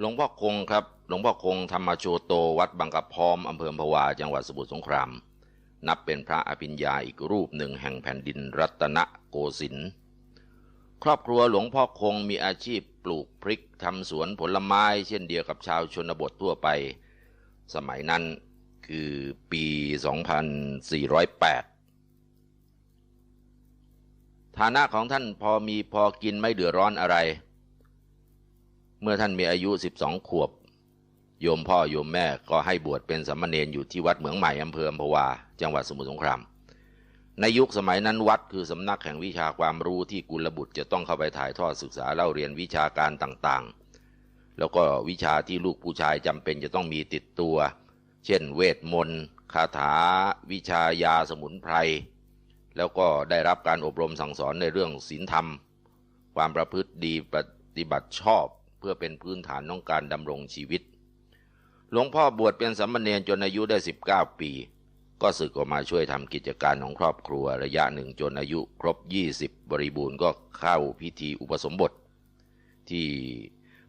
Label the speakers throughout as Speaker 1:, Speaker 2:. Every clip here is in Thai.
Speaker 1: หลวงพ่อคงครับ หลวงพ่อคงธรรมโชโตวัดบางกะพร้อมอำเภอพวาจังหวัดสมุทรสงคราม นับเป็นพระอภิญญาอีกรูปหนึ่งแห่งแผ่นดินรัตนโกสินทร์ครอบครัวหลวงพ่อคงมีอาชีพปลูกพริกทำสวนผลไม้เช่นเดียวกับชาวชนบททั่วไป สมัยนั้นคือปี 2408 ฐานะของท่านพอมีพอกินไม่เดือดร้อนอะไร เมื่อท่านมีอายุ12ขวบ โยมพ่อโยมแม่ก็ให้บวชเป็นสามเณรอยู่ที่วัดเหมืองใหม่อำเภออัมพวา จังหวัดสมุทรสงคราม ในยุคสมัยนั้นวัดคือสำนักแห่งวิชาความรู้ที่กุลบุตรจะต้องเข้าไปถ่ายทอดศึกษาเล่าเรียนวิชาการต่างๆ แล้วก็วิชาที่ลูกผู้ชายจำเป็นจะต้องมีติดตัว เช่น เวทมนต์คาถา วิชายาสมุนไพร แล้วก็ได้รับการอบรมสั่งสอนในเรื่องศีลธรรม ความประพฤติดีปฏิบัติชอบ พื่อเป็นพื้นฐานของการดำรงชีวิต หลวงพ่อบวชเป็นสามเณรจนอายุได้ 19 ปี ก็สึกออกมาช่วยทำกิจการของครอบครัวระยะหนึ่งจนอายุครบ 20 บริบูรณ์ก็เข้าพิธีอุปสมบท ที่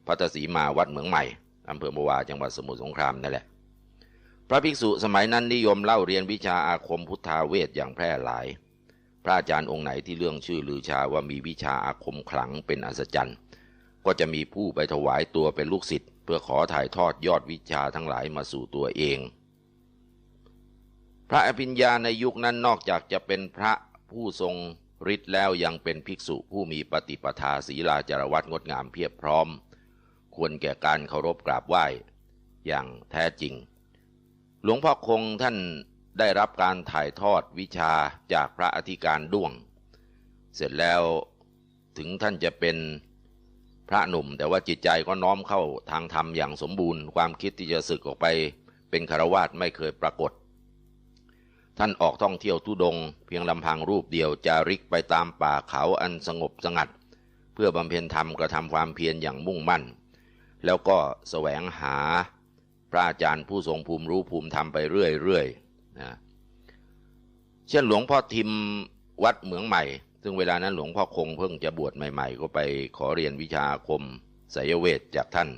Speaker 1: พัทสีมาวัดเหมืองใหม่อำเภอมวาจังหวัดสมุทรสงครามนั่นแหละพระภิกษุสมัยนั้นนิยมเล่าเรียนวิชาอาคมพุทธาเวทอย่างแพร่หลาย พระอาจารย์องค์ไหนที่เรื่องชื่อลือชาว่ามีวิชาอาคมขลังเป็นอัศจรรย์ ก็จะมีผู้ไปถวายตัวเป็นลูกศิษย์เพื่อขอถ่ายทอดยอดวิชาทั้งหลายมาสู่ตัวเอง พระอภิญญาในยุคนั้นนอกจากจะเป็นพระผู้ทรงฤทธิ์แล้วยังเป็นภิกษุผู้มีปฏิปทาศีลาจารวัตงดงามเพียบพร้อม ควรแก่การเคารพกราบไหว้ อย่างแท้จริง หลวงพ่อคงท่านได้รับการถ่ายทอดวิชาจากพระอธิการด้วง เสร็จแล้วถึงท่านจะเป็น พระหนุ่ม แต่ว่าจิตใจก็น้อมเข้าทางธรรมอย่างสมบูรณ์ ความคิดที่จะศึกออกไป เป็นคารวาสไม่เคยปรากฏ ท่านออกท่องเที่ยวทุดง เพียงลำพังรูปเดียวจาริกไปตามป่าเขาอันสงบสงัด เพื่อบำเพ็ญธรรมกระทำความเพียรอย่างมุ่งมั่น แล้วก็แสวงหาพระอาจารย์ผู้ทรงภูมิรู้ภูมิธรรมไปเรื่อยๆนะเช่นหลวงพ่อทิมวัดเหมืองใหม่ ซึ่งเวลานั้นหลวงพ่อคงเพิ่งจะบวชใหม่ ๆ ก็ไปขอเรียนวิชาคมไสยเวทจากท่าน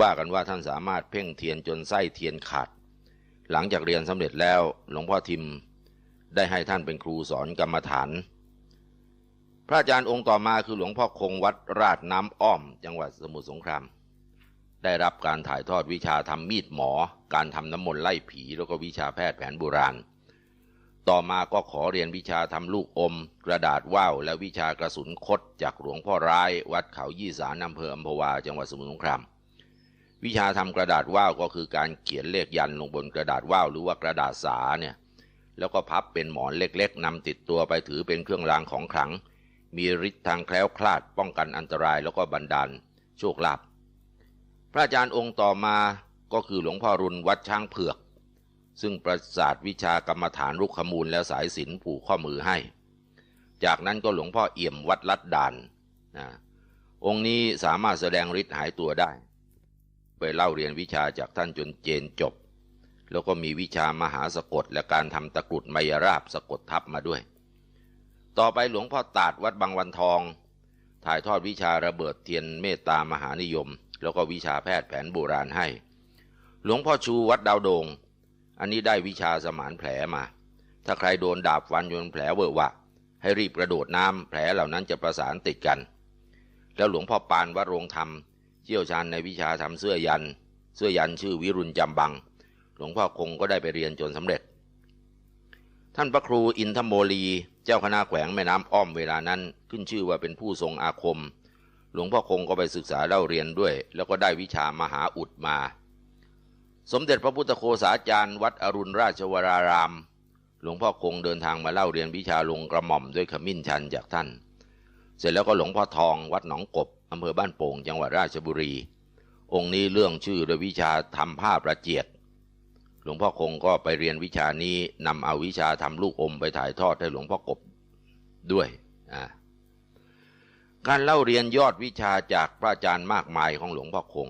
Speaker 1: ว่ากันว่าท่านสามารถเพ่งเทียนจนไส้เทียนขาด หลังจากเรียนสำเร็จแล้วหลวงพ่อทิม ได้ให้ท่านเป็นครูสอนกรรมฐาน พระอาจารย์องค์ต่อมาคือหลวงพ่อคงวัดราชน้ำอ้อม จังหวัดสมุทรสงครามได้รับการถ่ายทอดวิชาทำมีดหมอ การทำน้ำมนต์ไล่ผี แล้วก็วิชาแพทย์แผนโบราณ ต่อมาก็ขอเรียนวิชาทำลูกอม กระดาษว่าวและวิชากระสุนคดจากหลวงพ่อร้ายวัดเขายี่สานอำเภออัมพวาจังหวัดสมุทรสงครามวิชาทำกระดาษว่าวก็คือการเขียนเลขยันลงบนกระดาษว่าวหรือว่ากระดาษสาเนี่ยแล้วก็พับเป็นหมอนเล็กๆนำติดตัวไปถือเป็นเครื่องรางของขลัง มีฤทธิ์ทางแคล้วคลาดป้องกันอันตรายแล้วก็บันดาลโชคลาภพระอาจารย์องค์ต่อมาก็คือหลวงพ่อรุนวัดช้างเผือก ซึ่งประสาทวิชากรรมฐานรุกขมูลและสายศิลผูกข้อมือให้ จากนั้นก็หลวงพ่อเอี่ยมวัดลัดดานนะองค์นี้สามารถแสดงฤทธิ์หายตัวได้ ไปเล่าเรียนวิชาจากท่านจนเจนจบ แล้วก็มีวิชามหาสะกดและการทำตะกรุดไมยราบสะกดทับมาด้วย ต่อไปหลวงพ่อตาดวัดบางวันทอง ถ่ายทอดวิชาระเบิดเทียนเมตตามหานิยม แล้วก็วิชาแพทย์แผนโบราณให้ หลวงพ่อชูวัดดาวโดง อันนี้ได้วิชาสมานแผลมา ถ้าใครโดนดาบฟันจนแผลเวอะวะ ให้รีบกระโดดน้ำแผลเหล่านั้นจะประสานติดกัน แล้วหลวงพ่อปานวัดโรงธรรม เชี่ยวชาญในวิชาทำเสื้อยัน เสื้อยันชื่อวิรุณจำบัง หลวงพ่อคงก็ได้ไปเรียนจนสำเร็จ ท่านพระครูอินทโมลี เจ้าคณะแขวงแม่น้ำอ้อมเวลานั้นขึ้นชื่อว่าเป็นผู้ทรงอาคม หลวงพ่อคงก็ไปศึกษาเล่าเรียนด้วย แล้วก็ได้วิชามหาอุดมา สมเด็จพระพุทธโฆษาจารย์วัดอรุณราชวราราม หลวงพ่อคงเดินทางมาเล่าเรียนวิชาลงกระหม่อมด้วยขมิ้นชันจากท่าน เสร็จแล้วก็หลวงพ่อทองวัดหนองกบอำเภอบ้านโป่งจังหวัดราชบุรี องค์นี้เรื่องชื่อโดยวิชาทำผ้าประเจียด หลวงพ่อคงก็ไปเรียนวิชานี้นำเอาวิชาทำลูกอมไปถ่ายทอดให้หลวงพ่อกบด้วยอ่าการเล่าเรียนยอดวิชาจากพระอาจารย์มากมายของหลวงพ่อคง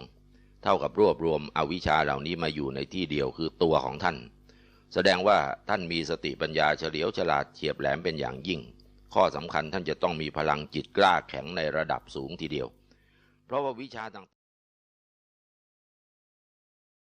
Speaker 1: เท่ากับรวบรวมอวิชาเหล่านี้มาอยู่ในที่เดียวคือตัวของท่าน แสดงว่าท่านมีสติปัญญาเฉลียวฉลาดเฉียบแหลมเป็นอย่างยิ่ง ข้อสำคัญท่านจะต้องมีพลังจิตกล้าแข็งในระดับสูงทีเดียว เพราะว่าวิชาต่าง